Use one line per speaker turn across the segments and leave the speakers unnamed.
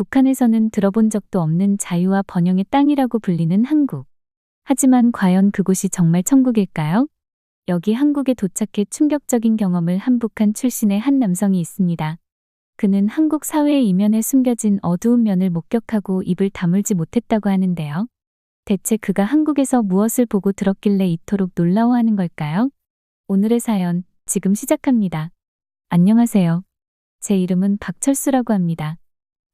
북한에서는 들어본 적도 없는 자유와 번영의 땅이라고 불리는 한국. 하지만 과연 그곳이 정말 천국일까요? 여기 한국에 도착해 충격적인 경험을 한 북한 출신의 한 남성이 있습니다. 그는 한국 사회의 이면에 숨겨진 어두운 면을 목격하고 입을 다물지 못했다고 하는데요. 대체 그가 한국에서 무엇을 보고 들었길래 이토록 놀라워하는 걸까요? 오늘의 사연 지금 시작합니다. 안녕하세요. 제 이름은 박철수라고 합니다.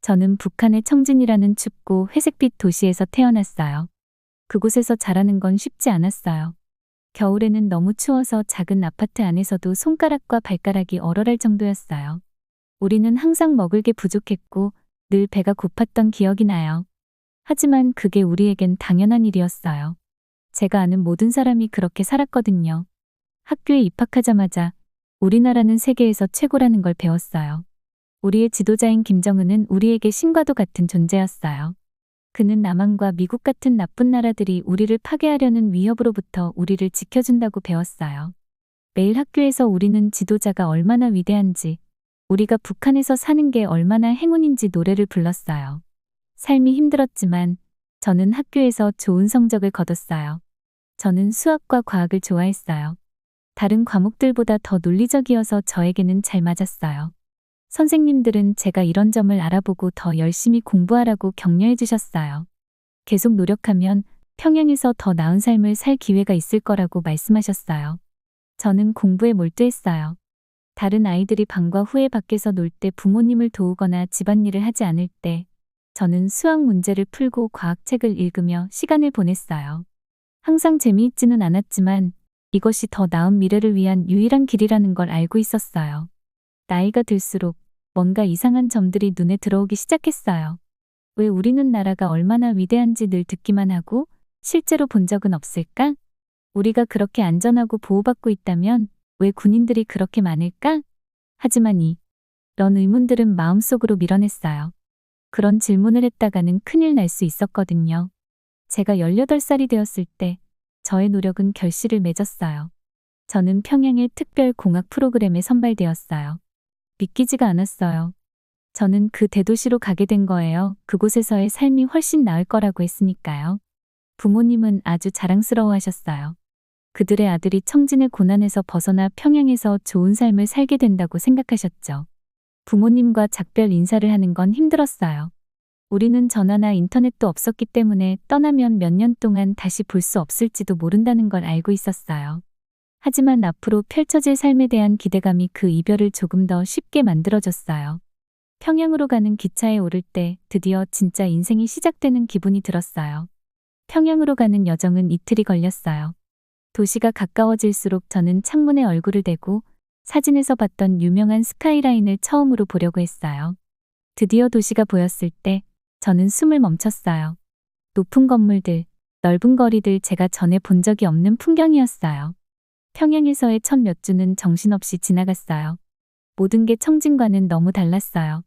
저는 북한의 청진이라는 춥고 회색빛 도시에서 태어났어요. 그곳에서 자라는 건 쉽지 않았어요. 겨울에는 너무 추워서 작은 아파트 안에서도 손가락과 발가락이 얼얼할 정도였어요. 우리는 항상 먹을 게 부족했고 늘 배가 고팠던 기억이 나요. 하지만 그게 우리에겐 당연한 일이었어요. 제가 아는 모든 사람이 그렇게 살았거든요. 학교에 입학하자마자 우리나라는 세계에서 최고라는 걸 배웠어요. 우리의 지도자인 김정은은 우리에게 신과도 같은 존재였어요. 그는 남한과 미국 같은 나쁜 나라들이 우리를 파괴하려는 위협으로부터 우리를 지켜준다고 배웠어요. 매일 학교에서 우리는 지도자가 얼마나 위대한지, 우리가 북한에서 사는 게 얼마나 행운인지 노래를 불렀어요. 삶이 힘들었지만 저는 학교에서 좋은 성적을 거뒀어요. 저는 수학과 과학을 좋아했어요. 다른 과목들보다 더 논리적이어서 저에게는 잘 맞았어요. 선생님들은 제가 이런 점을 알아보고 더 열심히 공부하라고 격려해 주셨어요. 계속 노력하면 평양에서 더 나은 삶을 살 기회가 있을 거라고 말씀하셨어요. 저는 공부에 몰두했어요. 다른 아이들이 방과 후에 밖에서 놀 때 부모님을 도우거나 집안일을 하지 않을 때 저는 수학 문제를 풀고 과학책을 읽으며 시간을 보냈어요. 항상 재미있지는 않았지만 이것이 더 나은 미래를 위한 유일한 길이라는 걸 알고 있었어요. 나이가 들수록 뭔가 이상한 점들이 눈에 들어오기 시작했어요. 왜 우리는 나라가 얼마나 위대한지 늘 듣기만 하고 실제로 본 적은 없을까? 우리가 그렇게 안전하고 보호받고 있다면 왜 군인들이 그렇게 많을까? 하지만 이, 런 의문들은 마음속으로 밀어냈어요. 그런 질문을 했다가는 큰일 날 수 있었거든요. 제가 18살이 되었을 때 저의 노력은 결실을 맺었어요. 저는 평양의 특별 공학 프로그램에 선발되었어요. 믿기지가 않았어요. 저는 그 대도시로 가게 된 거예요. 그곳에서의 삶이 훨씬 나을 거라고 했으니까요. 부모님은 아주 자랑스러워 하셨어요. 그들의 아들이 청진의 고난에서 벗어나 평양에서 좋은 삶을 살게 된다고 생각하셨죠. 부모님과 작별 인사를 하는 건 힘들었어요. 우리는 전화나 인터넷도 없었기 때문에 떠나면 몇 년 동안 다시 볼 수 없을지도 모른다는 걸 알고 있었어요. 하지만 앞으로 펼쳐질 삶에 대한 기대감이 그 이별을 조금 더 쉽게 만들어줬어요. 평양으로 가는 기차에 오를 때 드디어 진짜 인생이 시작되는 기분이 들었어요. 평양으로 가는 여정은 이틀이 걸렸어요. 도시가 가까워질수록 저는 창문에 얼굴을 대고 사진에서 봤던 유명한 스카이라인을 처음으로 보려고 했어요. 드디어 도시가 보였을 때 저는 숨을 멈췄어요. 높은 건물들, 넓은 거리들 제가 전에 본 적이 없는 풍경이었어요. 평양에서의 첫 몇 주는 정신없이 지나갔어요. 모든 게 청진과는 너무 달랐어요.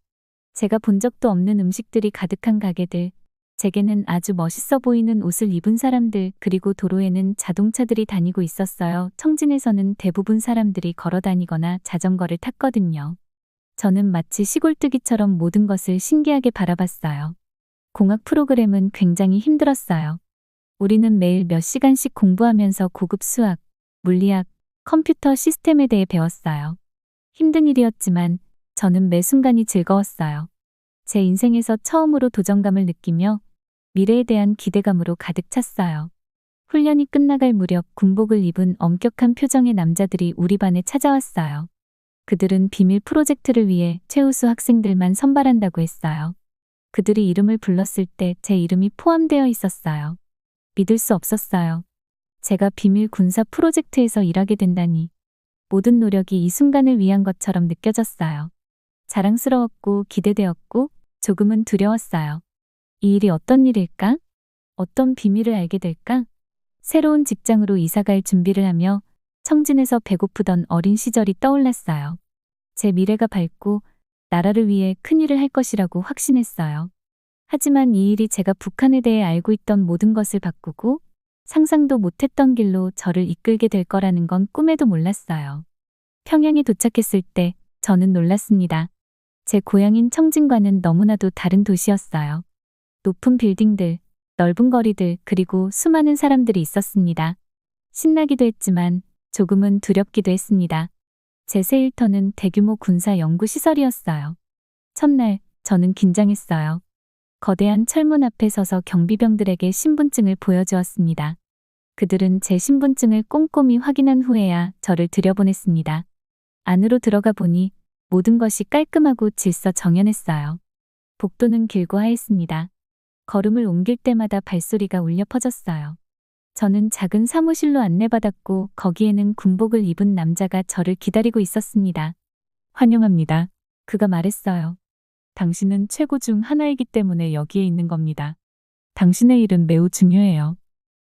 제가 본 적도 없는 음식들이 가득한 가게들, 제게는 아주 멋있어 보이는 옷을 입은 사람들, 그리고 도로에는 자동차들이 다니고 있었어요. 청진에서는 대부분 사람들이 걸어 다니거나 자전거를 탔거든요. 저는 마치 시골뜨기처럼 모든 것을 신기하게 바라봤어요. 공학 프로그램은 굉장히 힘들었어요. 우리는 매일 몇 시간씩 공부하면서 고급 수학, 물리학, 컴퓨터 시스템에 대해 배웠어요. 힘든 일이었지만 저는 매 순간이 즐거웠어요. 제 인생에서 처음으로 도전감을 느끼며 미래에 대한 기대감으로 가득 찼어요. 훈련이 끝나갈 무렵 군복을 입은 엄격한 표정의 남자들이 우리 반에 찾아왔어요. 그들은 비밀 프로젝트를 위해 최우수 학생들만 선발한다고 했어요. 그들이 이름을 불렀을 때 제 이름이 포함되어 있었어요. 믿을 수 없었어요. 제가 비밀 군사 프로젝트에서 일하게 된다니 모든 노력이 이 순간을 위한 것처럼 느껴졌어요. 자랑스러웠고 기대되었고 조금은 두려웠어요. 이 일이 어떤 일일까? 어떤 비밀을 알게 될까? 새로운 직장으로 이사갈 준비를 하며 청진에서 배고프던 어린 시절이 떠올랐어요. 제 미래가 밝고 나라를 위해 큰 일을 할 것이라고 확신했어요. 하지만 이 일이 제가 북한에 대해 알고 있던 모든 것을 바꾸고 상상도 못했던 길로 저를 이끌게 될 거라는 건 꿈에도 몰랐어요. 평양에 도착했을 때 저는 놀랐습니다. 제 고향인 청진과는 너무나도 다른 도시였어요. 높은 빌딩들, 넓은 거리들, 그리고 수많은 사람들이 있었습니다. 신나기도 했지만 조금은 두렵기도 했습니다. 제새 일터는 대규모 군사 연구 시설이었어요. 첫날, 저는 긴장했어요. 거대한 철문 앞에 서서 경비병들에게 신분증을 보여주었습니다. 그들은 제 신분증을 꼼꼼히 확인한 후에야 저를 들여보냈습니다. 안으로 들어가 보니 모든 것이 깔끔하고 질서 정연했어요. 복도는 길고 하였습니다. 걸음을 옮길 때마다 발소리가 울려 퍼졌어요. 저는 작은 사무실로 안내받았고 거기에는 군복을 입은 남자가 저를 기다리고 있었습니다. 환영합니다. 그가 말했어요. 당신은 최고 중 하나이기 때문에 여기에 있는 겁니다. 당신의 일은 매우 중요해요.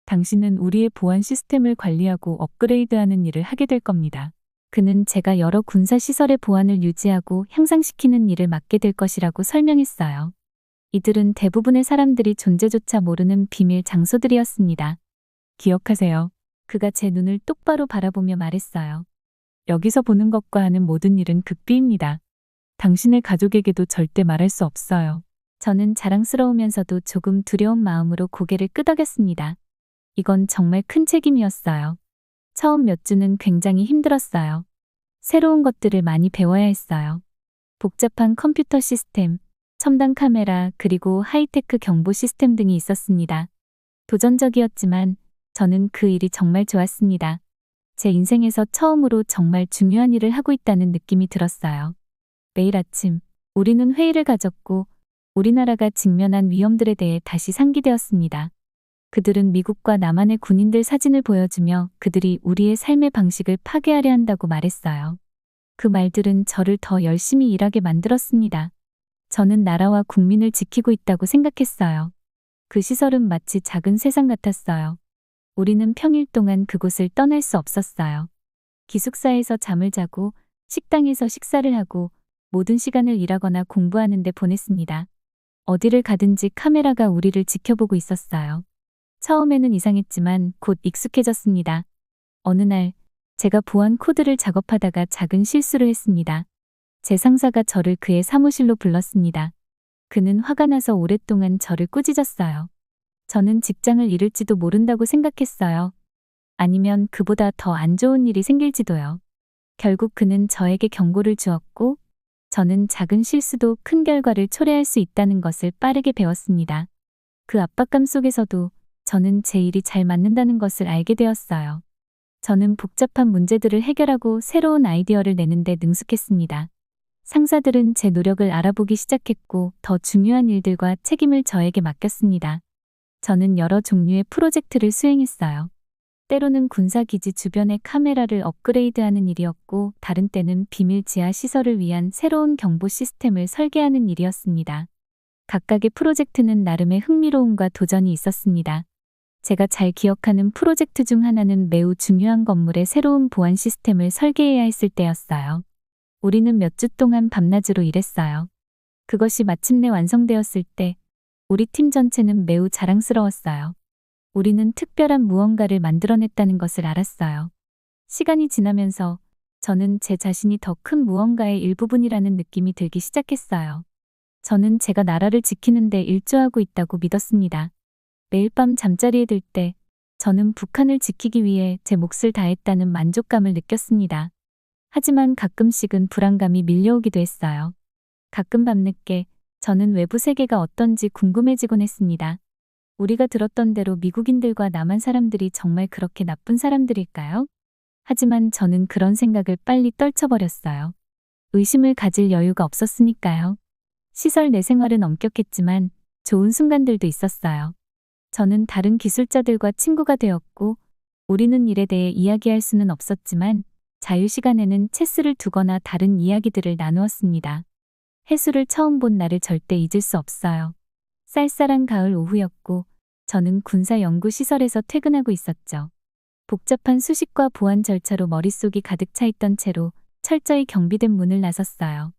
당신은 우리의 보안 시스템을 관리하고 업그레이드하는 일을 하게 될 겁니다. 그는 제가 여러 군사 시설의 보안을 유지하고 향상시키는 일을 맡게 될 것이라고 설명했어요. 이들은 대부분의 사람들이 존재조차 모르는 비밀 장소들이었습니다. 기억하세요. 그가 제 눈을 똑바로 바라보며 말했어요. 여기서 보는 것과 하는 모든 일은 극비입니다. 당신의 가족에게도 절대 말할 수 없어요. 저는 자랑스러우면서도 조금 두려운 마음으로 고개를 끄덕였습니다. 이건 정말 큰 책임이었어요. 처음 몇 주는 굉장히 힘들었어요. 새로운 것들을 많이 배워야 했어요. 복잡한 컴퓨터 시스템, 첨단 카메라, 그리고 하이테크 경보 시스템 등이 있었습니다. 도전적이었지만 저는 그 일이 정말 좋았습니다. 제 인생에서 처음으로 정말 중요한 일을 하고 있다는 느낌이 들었어요. 매일 아침, 우리는 회의를 가졌고, 우리나라가 직면한 위험들에 대해 다시 상기되었습니다. 그들은 미국과 남한의 군인들 사진을 보여주며 그들이 우리의 삶의 방식을 파괴하려 한다고 말했어요. 그 말들은 저를 더 열심히 일하게 만들었습니다. 저는 나라와 국민을 지키고 있다고 생각했어요. 그 시설은 마치 작은 세상 같았어요. 우리는 평일 동안 그곳을 떠날 수 없었어요. 기숙사에서 잠을 자고 식당에서 식사를 하고 모든 시간을 일하거나 공부하는 데 보냈습니다. 어디를 가든지 카메라가 우리를 지켜보고 있었어요. 처음에는 이상했지만 곧 익숙해졌습니다. 어느 날 제가 보안 코드를 작업하다가 작은 실수를 했습니다. 제 상사가 저를 그의 사무실로 불렀습니다. 그는 화가 나서 오랫동안 저를 꾸짖었어요. 저는 직장을 잃을지도 모른다고 생각했어요. 아니면 그보다 더 안 좋은 일이 생길지도요. 결국 그는 저에게 경고를 주었고, 저는 작은 실수도 큰 결과를 초래할 수 있다는 것을 빠르게 배웠습니다. 그 압박감 속에서도 저는 제 일이 잘 맞는다는 것을 알게 되었어요. 저는 복잡한 문제들을 해결하고 새로운 아이디어를 내는데 능숙했습니다. 상사들은 제 노력을 알아보기 시작했고 더 중요한 일들과 책임을 저에게 맡겼습니다. 저는 여러 종류의 프로젝트를 수행했어요. 때로는 군사기지 주변의 카메라를 업그레이드하는 일이었고 다른 때는 비밀 지하 시설을 위한 새로운 경보 시스템을 설계하는 일이었습니다. 각각의 프로젝트는 나름의 흥미로움과 도전이 있었습니다. 제가 잘 기억하는 프로젝트 중 하나는 매우 중요한 건물의 새로운 보안 시스템을 설계해야 했을 때였어요. 우리는 몇 주 동안 밤낮으로 일했어요. 그것이 마침내 완성되었을 때 우리 팀 전체는 매우 자랑스러웠어요. 우리는 특별한 무언가를 만들어냈다는 것을 알았어요. 시간이 지나면서 저는 제 자신이 더 큰 무언가의 일부분이라는 느낌이 들기 시작했어요. 저는 제가 나라를 지키는데 일조하고 있다고 믿었습니다. 매일 밤 잠자리에 들 때 저는 북한을 지키기 위해 제 몫을 다했다는 만족감을 느꼈습니다. 하지만 가끔씩은 불안감이 밀려오기도 했어요. 가끔 밤늦게 저는 외부 세계가 어떤지 궁금해지곤 했습니다. 우리가 들었던 대로 미국인들과 남한 사람들이 정말 그렇게 나쁜 사람들일까요? 하지만 저는 그런 생각을 빨리 떨쳐버렸어요. 의심을 가질 여유가 없었으니까요. 시설 내 생활은 엄격했지만 좋은 순간들도 있었어요. 저는 다른 기술자들과 친구가 되었고, 우리는 일에 대해 이야기할 수는 없었지만, 자유시간에는 체스를 두거나 다른 이야기들을 나누었습니다. 해수를 처음 본 날을 절대 잊을 수 없어요. 쌀쌀한 가을 오후였고, 저는 군사연구시설에서 퇴근하고 있었죠. 복잡한 수식과 보안 절차로 머릿속이 가득 차 있던 채로 철저히 경비된 문을 나섰어요.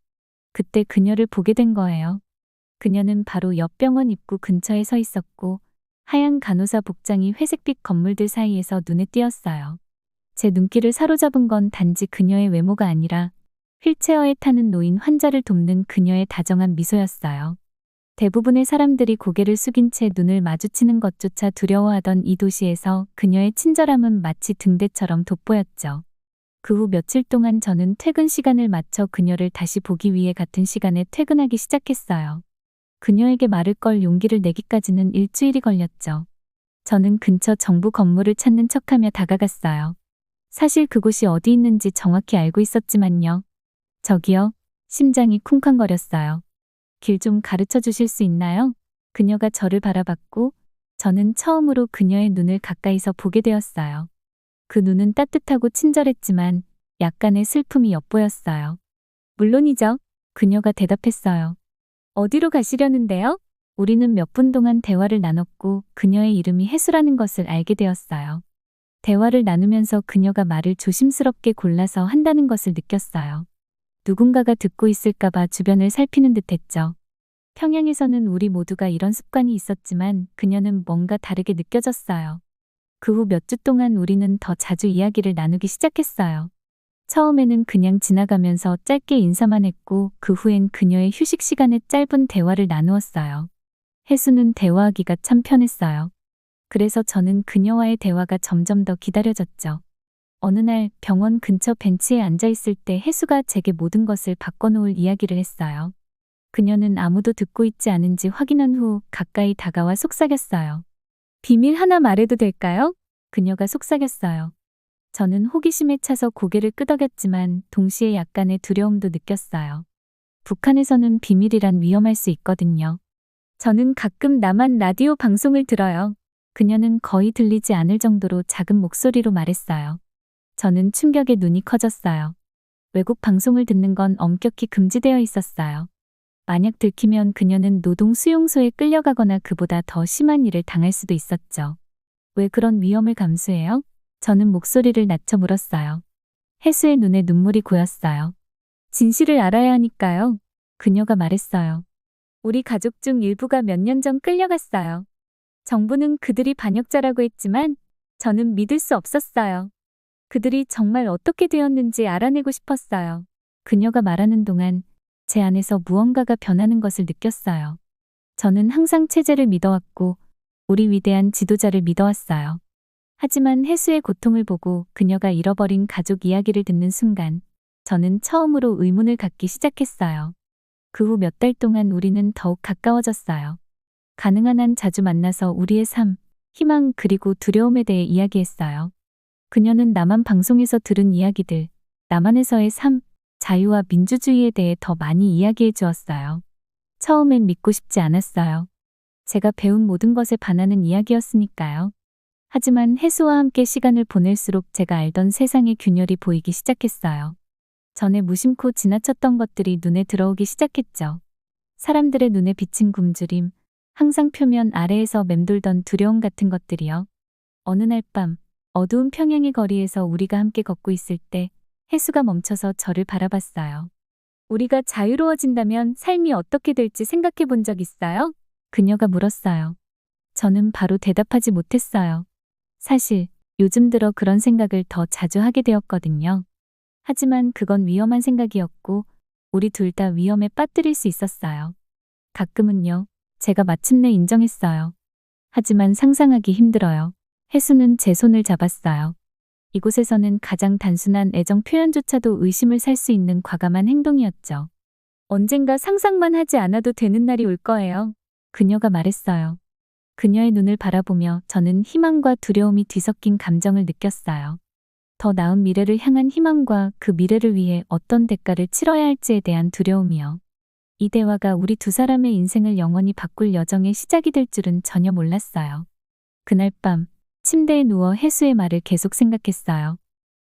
그때 그녀를 보게 된 거예요. 그녀는 바로 옆 병원 입구 근처에 서 있었고, 하얀 간호사 복장이 회색빛 건물들 사이에서 눈에 띄었어요. 제 눈길을 사로잡은 건 단지 그녀의 외모가 아니라 휠체어에 타는 노인 환자를 돕는 그녀의 다정한 미소였어요. 대부분의 사람들이 고개를 숙인 채 눈을 마주치는 것조차 두려워하던 이 도시에서 그녀의 친절함은 마치 등대처럼 돋보였죠. 그 후 며칠 동안 저는 퇴근 시간을 맞춰 그녀를 다시 보기 위해 같은 시간에 퇴근하기 시작했어요. 그녀에게 말을 걸 용기를 내기까지는 일주일이 걸렸죠. 저는 근처 정부 건물을 찾는 척하며 다가갔어요. 사실 그곳이 어디 있는지 정확히 알고 있었지만요. 저기요. 심장이 쿵쾅거렸어요. 길 좀 가르쳐 주실 수 있나요? 그녀가 저를 바라봤고 저는 처음으로 그녀의 눈을 가까이서 보게 되었어요. 그 눈은 따뜻하고 친절했지만 약간의 슬픔이 엿보였어요. 물론이죠. 그녀가 대답했어요. 어디로 가시려는데요? 우리는 몇 분 동안 대화를 나눴고 그녀의 이름이 해수라는 것을 알게 되었어요. 대화를 나누면서 그녀가 말을 조심스럽게 골라서 한다는 것을 느꼈어요. 누군가가 듣고 있을까봐 주변을 살피는 듯 했죠. 평양에서는 우리 모두가 이런 습관이 있었지만 그녀는 뭔가 다르게 느껴졌어요. 그 후 몇 주 동안 우리는 더 자주 이야기를 나누기 시작했어요. 처음에는 그냥 지나가면서 짧게 인사만 했고 그 후엔 그녀의 휴식 시간에 짧은 대화를 나누었어요. 혜수는 대화하기가 참 편했어요. 그래서 저는 그녀와의 대화가 점점 더 기다려졌죠. 어느 날 병원 근처 벤치에 앉아 있을 때 혜수가 제게 모든 것을 바꿔놓을 이야기를 했어요. 그녀는 아무도 듣고 있지 않은지 확인한 후 가까이 다가와 속삭였어요. 비밀 하나 말해도 될까요? 그녀가 속삭였어요. 저는 호기심에 차서 고개를 끄덕였지만 동시에 약간의 두려움도 느꼈어요. 북한에서는 비밀이란 위험할 수 있거든요. 저는 가끔 나만 라디오 방송을 들어요. 그녀는 거의 들리지 않을 정도로 작은 목소리로 말했어요. 저는 충격에 눈이 커졌어요. 외국 방송을 듣는 건 엄격히 금지되어 있었어요. 만약 들키면 그녀는 노동 수용소에 끌려가거나 그보다 더 심한 일을 당할 수도 있었죠. 왜 그런 위험을 감수해요? 저는 목소리를 낮춰 물었어요. 해수의 눈에 눈물이 고였어요. 진실을 알아야 하니까요. 그녀가 말했어요. 우리 가족 중 일부가 몇 년 전 끌려갔어요. 정부는 그들이 반역자라고 했지만 저는 믿을 수 없었어요. 그들이 정말 어떻게 되었는지 알아내고 싶었어요. 그녀가 말하는 동안 제 안에서 무언가가 변하는 것을 느꼈어요. 저는 항상 체제를 믿어왔고 우리 위대한 지도자를 믿어왔어요. 하지만 해수의 고통을 보고 그녀가 잃어버린 가족 이야기를 듣는 순간 저는 처음으로 의문을 갖기 시작했어요. 그 후 몇 달 동안 우리는 더욱 가까워졌어요. 가능한 한 자주 만나서 우리의 삶, 희망 그리고 두려움에 대해 이야기했어요. 그녀는 나만 방송에서 들은 이야기들, 남한에서의 삶, 자유와 민주주의에 대해 더 많이 이야기해 주었어요. 처음엔 믿고 싶지 않았어요. 제가 배운 모든 것에 반하는 이야기였으니까요. 하지만 해수와 함께 시간을 보낼수록 제가 알던 세상의 균열이 보이기 시작했어요. 전에 무심코 지나쳤던 것들이 눈에 들어오기 시작했죠. 사람들의 눈에 비친 굶주림, 항상 표면 아래에서 맴돌던 두려움 같은 것들이요. 어느 날 밤, 어두운 평양의 거리에서 우리가 함께 걷고 있을 때 해수가 멈춰서 저를 바라봤어요. 우리가 자유로워진다면 삶이 어떻게 될지 생각해 본 적 있어요? 그녀가 물었어요. 저는 바로 대답하지 못했어요. 사실 요즘 들어 그런 생각을 더 자주 하게 되었거든요. 하지만 그건 위험한 생각이었고 우리 둘 다 위험에 빠뜨릴 수 있었어요. 가끔은요, 제가 마침내 인정했어요. 하지만 상상하기 힘들어요. 해수는 제 손을 잡았어요. 이곳에서는 가장 단순한 애정 표현조차도 의심을 살 수 있는 과감한 행동이었죠. 언젠가 상상만 하지 않아도 되는 날이 올 거예요. 그녀가 말했어요. 그녀의 눈을 바라보며 저는 희망과 두려움이 뒤섞인 감정을 느꼈어요. 더 나은 미래를 향한 희망과 그 미래를 위해 어떤 대가를 치러야 할지에 대한 두려움이요. 이 대화가 우리 두 사람의 인생을 영원히 바꿀 여정의 시작이 될 줄은 전혀 몰랐어요. 그날 밤, 침대에 누워 해수의 말을 계속 생각했어요.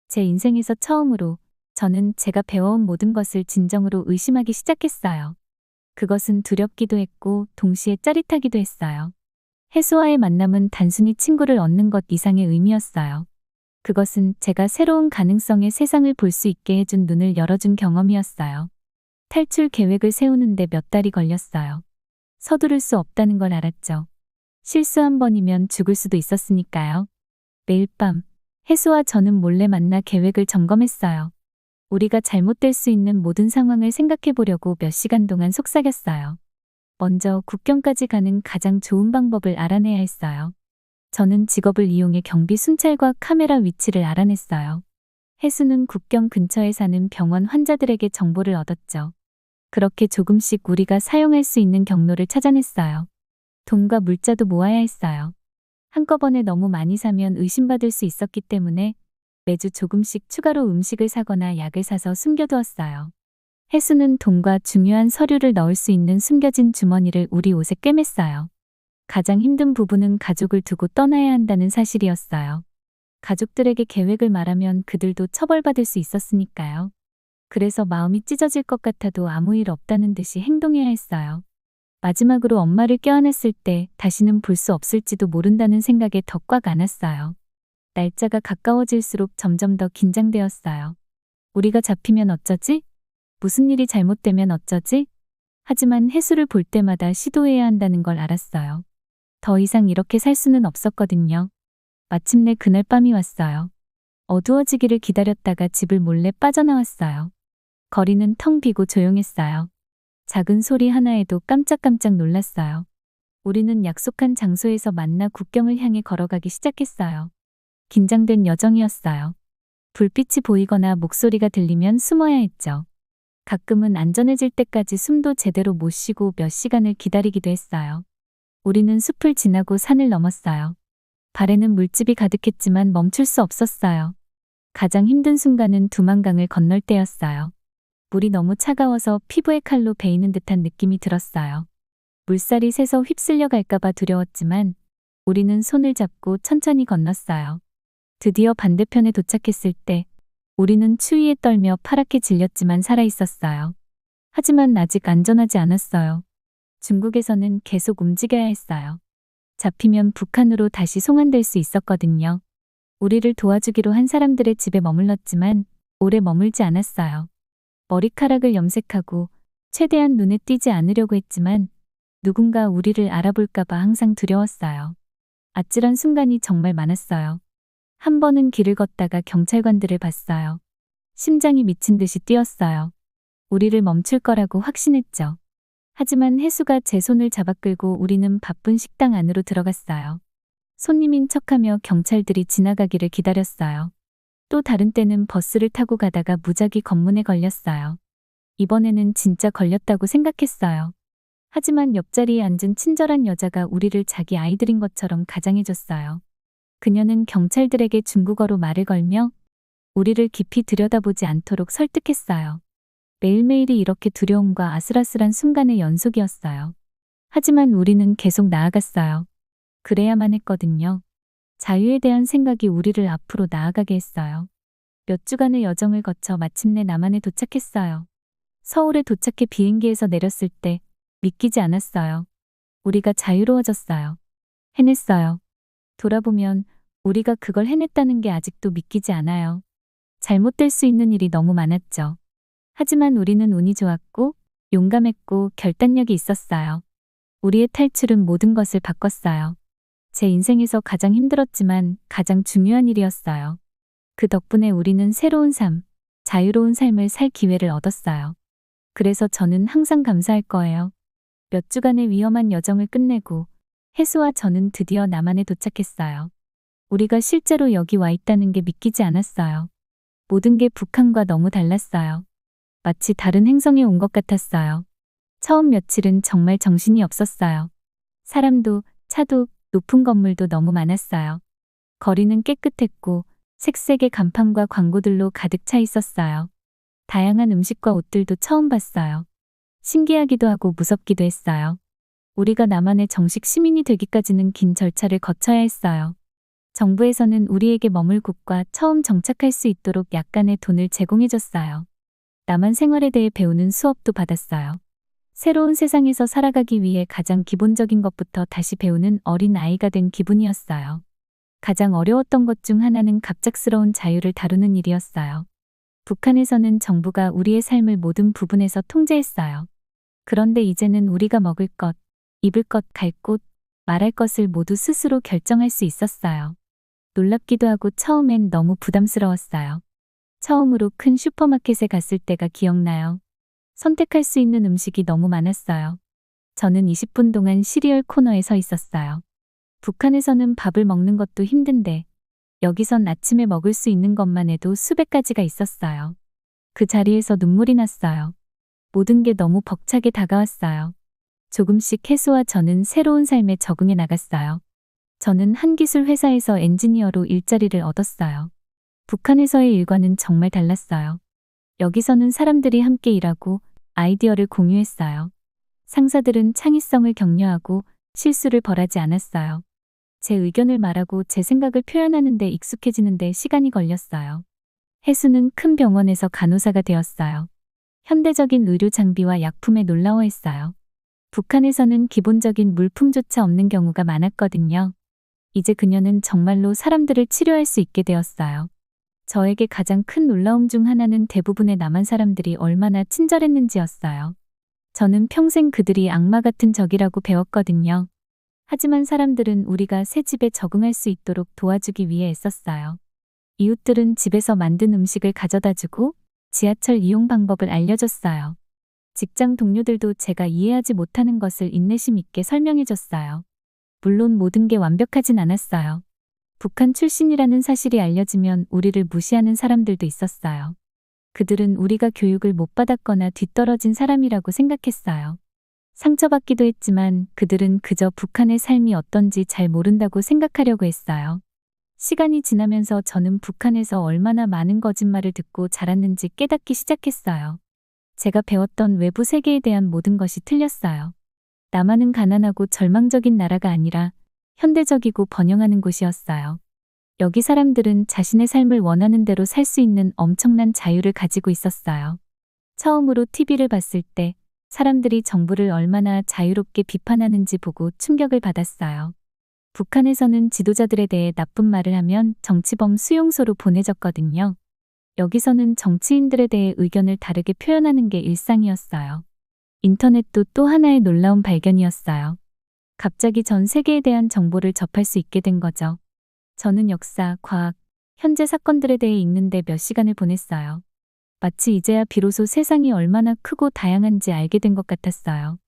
제 인생에서 처음으로 저는 제가 배워온 모든 것을 진정으로 의심하기 시작했어요. 그것은 두렵기도 했고 동시에 짜릿하기도 했어요. 해수와의 만남은 단순히 친구를 얻는 것 이상의 의미였어요. 그것은 제가 새로운 가능성의 세상을 볼 수 있게 해준 눈을 열어준 경험이었어요. 탈출 계획을 세우는데 몇 달이 걸렸어요. 서두를 수 없다는 걸 알았죠. 실수 한 번이면 죽을 수도 있었으니까요. 매일 밤, 해수와 저는 몰래 만나 계획을 점검했어요. 우리가 잘못될 수 있는 모든 상황을 생각해 보려고 몇 시간 동안 속삭였어요. 먼저 국경까지 가는 가장 좋은 방법을 알아내야 했어요. 저는 직업을 이용해 경비 순찰과 카메라 위치를 알아냈어요. 해수는 국경 근처에 사는 병원 환자들에게 정보를 얻었죠. 그렇게 조금씩 우리가 사용할 수 있는 경로를 찾아냈어요. 돈과 물자도 모아야 했어요. 한꺼번에 너무 많이 사면 의심받을 수 있었기 때문에 매주 조금씩 추가로 음식을 사거나 약을 사서 숨겨두었어요. 해수는 돈과 중요한 서류를 넣을 수 있는 숨겨진 주머니를 우리 옷에 꿰맸어요. 가장 힘든 부분은 가족을 두고 떠나야 한다는 사실이었어요. 가족들에게 계획을 말하면 그들도 처벌받을 수 있었으니까요. 그래서 마음이 찢어질 것 같아도 아무 일 없다는 듯이 행동해야 했어요. 마지막으로 엄마를 껴안았을 때 다시는 볼 수 없을지도 모른다는 생각에 더꽉 안았어요. 날짜가 가까워질수록 점점 더 긴장되었어요. 우리가 잡히면 어쩌지? 무슨 일이 잘못되면 어쩌지? 하지만 해수를 볼 때마다 시도해야 한다는 걸 알았어요. 더 이상 이렇게 살 수는 없었거든요. 마침내 그날 밤이 왔어요. 어두워지기를 기다렸다가 집을 몰래 빠져나왔어요. 거리는 텅 비고 조용했어요. 작은 소리 하나에도 깜짝깜짝 놀랐어요. 우리는 약속한 장소에서 만나 국경을 향해 걸어가기 시작했어요. 긴장된 여정이었어요. 불빛이 보이거나 목소리가 들리면 숨어야 했죠. 가끔은 안전해질 때까지 숨도 제대로 못 쉬고 몇 시간을 기다리기도 했어요. 우리는 숲을 지나고 산을 넘었어요. 발에는 물집이 가득했지만 멈출 수 없었어요. 가장 힘든 순간은 두만강을 건널 때였어요. 물이 너무 차가워서 피부에 칼로 베이는 듯한 느낌이 들었어요. 물살이 새서 휩쓸려 갈까봐 두려웠지만 우리는 손을 잡고 천천히 건넜어요. 드디어 반대편에 도착했을 때 우리는 추위에 떨며 파랗게 질렸지만 살아 있었어요. 하지만 아직 안전하지 않았어요. 중국에서는 계속 움직여야 했어요. 잡히면 북한으로 다시 송환될 수 있었거든요. 우리를 도와주기로 한 사람들의 집에 머물렀지만 오래 머물지 않았어요. 머리카락을 염색하고 최대한 눈에 띄지 않으려고 했지만 누군가 우리를 알아볼까봐 항상 두려웠어요. 아찔한 순간이 정말 많았어요. 한 번은 길을 걷다가 경찰관들을 봤어요. 심장이 미친 듯이 뛰었어요. 우리를 멈출 거라고 확신했죠. 하지만 해수가 제 손을 잡아 끌고 우리는 바쁜 식당 안으로 들어갔어요. 손님인 척하며 경찰들이 지나가기를 기다렸어요. 또 다른 때는 버스를 타고 가다가 무작위 검문에 걸렸어요. 이번에는 진짜 걸렸다고 생각했어요. 하지만 옆자리에 앉은 친절한 여자가 우리를 자기 아이들인 것처럼 가장해줬어요. 그녀는 경찰들에게 중국어로 말을 걸며 우리를 깊이 들여다보지 않도록 설득했어요. 매일매일이 이렇게 두려움과 아슬아슬한 순간의 연속이었어요. 하지만 우리는 계속 나아갔어요. 그래야만 했거든요. 자유에 대한 생각이 우리를 앞으로 나아가게 했어요. 몇 주간의 여정을 거쳐 마침내 남한에 도착했어요. 서울에 도착해 비행기에서 내렸을 때 믿기지 않았어요. 우리가 자유로워졌어요. 해냈어요. 돌아보면 우리가 그걸 해냈다는 게 아직도 믿기지 않아요. 잘못될 수 있는 일이 너무 많았죠. 하지만 우리는 운이 좋았고 용감했고 결단력이 있었어요. 우리의 탈출은 모든 것을 바꿨어요. 제 인생에서 가장 힘들었지만 가장 중요한 일이었어요. 그 덕분에 우리는 새로운 삶, 자유로운 삶을 살 기회를 얻었어요. 그래서 저는 항상 감사할 거예요. 몇 주간의 위험한 여정을 끝내고 해수와 저는 드디어 남한에 도착했어요. 우리가 실제로 여기 와 있다는 게 믿기지 않았어요. 모든 게 북한과 너무 달랐어요. 마치 다른 행성에 온 것 같았어요. 처음 며칠은 정말 정신이 없었어요. 사람도, 차도, 높은 건물도 너무 많았어요. 거리는 깨끗했고 색색의 간판과 광고들로 가득 차 있었어요. 다양한 음식과 옷들도 처음 봤어요. 신기하기도 하고 무섭기도 했어요. 우리가 남한의 정식 시민이 되기까지는 긴 절차를 거쳐야 했어요. 정부에서는 우리에게 머물 곳과 처음 정착할 수 있도록 약간의 돈을 제공해줬어요. 남한 생활에 대해 배우는 수업도 받았어요. 새로운 세상에서 살아가기 위해 가장 기본적인 것부터 다시 배우는 어린 아이가 된 기분이었어요. 가장 어려웠던 것 중 하나는 갑작스러운 자유를 다루는 일이었어요. 북한에서는 정부가 우리의 삶을 모든 부분에서 통제했어요. 그런데 이제는 우리가 먹을 것, 입을 것, 갈 곳, 말할 것을 모두 스스로 결정할 수 있었어요. 놀랍기도 하고 처음엔 너무 부담스러웠어요. 처음으로 큰 슈퍼마켓에 갔을 때가 기억나요. 선택할 수 있는 음식이 너무 많았어요. 저는 20분 동안 시리얼 코너에 서 있었어요. 북한에서는 밥을 먹는 것도 힘든데 여기선 아침에 먹을 수 있는 것만 해도 수백 가지가 있었어요. 그 자리에서 눈물이 났어요. 모든 게 너무 벅차게 다가왔어요. 조금씩 해수와 저는 새로운 삶에 적응해 나갔어요. 저는 한 기술 회사에서 엔지니어로 일자리를 얻었어요. 북한에서의 일과는 정말 달랐어요. 여기서는 사람들이 함께 일하고 아이디어를 공유했어요. 상사들은 창의성을 격려하고 실수를 벌하지 않았어요. 제 의견을 말하고 제 생각을 표현하는데 익숙해지는데 시간이 걸렸어요. 해수는 큰 병원에서 간호사가 되었어요. 현대적인 의료 장비와 약품에 놀라워했어요. 북한에서는 기본적인 물품조차 없는 경우가 많았거든요. 이제 그녀는 정말로 사람들을 치료할 수 있게 되었어요. 저에게 가장 큰 놀라움 중 하나는 대부분의 남한 사람들이 얼마나 친절했는지였어요. 저는 평생 그들이 악마 같은 적이라고 배웠거든요. 하지만 사람들은 우리가 새 집에 적응할 수 있도록 도와주기 위해 애썼어요. 이웃들은 집에서 만든 음식을 가져다 주고 지하철 이용 방법을 알려줬어요. 직장 동료들도 제가 이해하지 못하는 것을 인내심 있게 설명해 줬어요. 물론 모든 게 완벽하진 않았어요. 북한 출신이라는 사실이 알려지면 우리를 무시하는 사람들도 있었어요. 그들은 우리가 교육을 못 받았거나 뒤떨어진 사람이라고 생각했어요. 상처받기도 했지만 그들은 그저 북한의 삶이 어떤지 잘 모른다고 생각하려고 했어요. 시간이 지나면서 저는 북한에서 얼마나 많은 거짓말을 듣고 자랐는지 깨닫기 시작했어요. 제가 배웠던 외부 세계에 대한 모든 것이 틀렸어요. 남한은 가난하고 절망적인 나라가 아니라 현대적이고 번영하는 곳이었어요. 여기 사람들은 자신의 삶을 원하는 대로 살 수 있는 엄청난 자유를 가지고 있었어요. 처음으로 TV를 봤을 때 사람들이 정부를 얼마나 자유롭게 비판하는지 보고 충격을 받았어요. 북한에서는 지도자들에 대해 나쁜 말을 하면 정치범 수용소로 보내졌거든요. 여기서는 정치인들에 대해 의견을 다르게 표현하는 게 일상이었어요. 인터넷도 또 하나의 놀라운 발견이었어요. 갑자기 전 세계에 대한 정보를 접할 수 있게 된 거죠. 저는 역사, 과학, 현재 사건들에 대해 읽는데 몇 시간을 보냈어요. 마치 이제야 비로소 세상이 얼마나 크고 다양한지 알게 된 것 같았어요.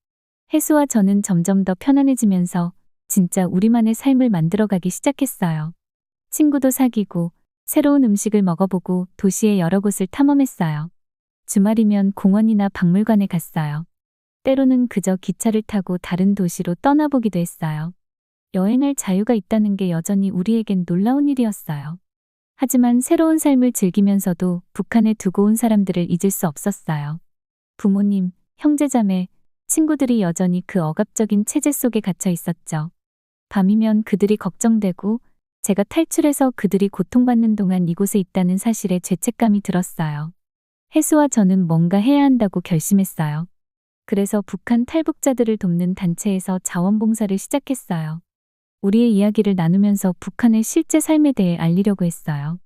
해수와 저는 점점 더 편안해지면서 진짜 우리만의 삶을 만들어가기 시작했어요. 친구도 사귀고 새로운 음식을 먹어보고 도시의 여러 곳을 탐험했어요. 주말이면 공원이나 박물관에 갔어요. 때로는 그저 기차를 타고 다른 도시로 떠나보기도 했어요. 여행할 자유가 있다는 게 여전히 우리에겐 놀라운 일이었어요. 하지만 새로운 삶을 즐기면서도 북한에 두고 온 사람들을 잊을 수 없었어요. 부모님, 형제자매, 친구들이 여전히 그 억압적인 체제 속에 갇혀 있었죠. 밤이면 그들이 걱정되고 제가 탈출해서 그들이 고통받는 동안 이곳에 있다는 사실에 죄책감이 들었어요. 해수와 저는 뭔가 해야 한다고 결심했어요. 그래서 북한 탈북자들을 돕는 단체에서 자원봉사를 시작했어요. 우리의 이야기를 나누면서 북한의 실제 삶에 대해 알리려고 했어요.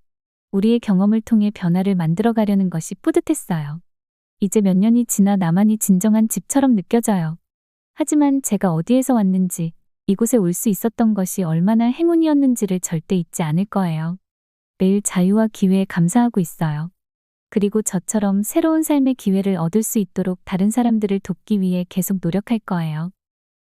우리의 경험을 통해 변화를 만들어 가려는 것이 뿌듯했어요. 이제 몇 년이 지나 나만이 진정한 집처럼 느껴져요. 하지만 제가 어디에서 왔는지, 이곳에 올 수 있었던 것이 얼마나 행운이었는지를 절대 잊지 않을 거예요. 매일 자유와 기회에 감사하고 있어요. 그리고 저처럼 새로운 삶의 기회를 얻을 수 있도록 다른 사람들을 돕기 위해 계속 노력할 거예요.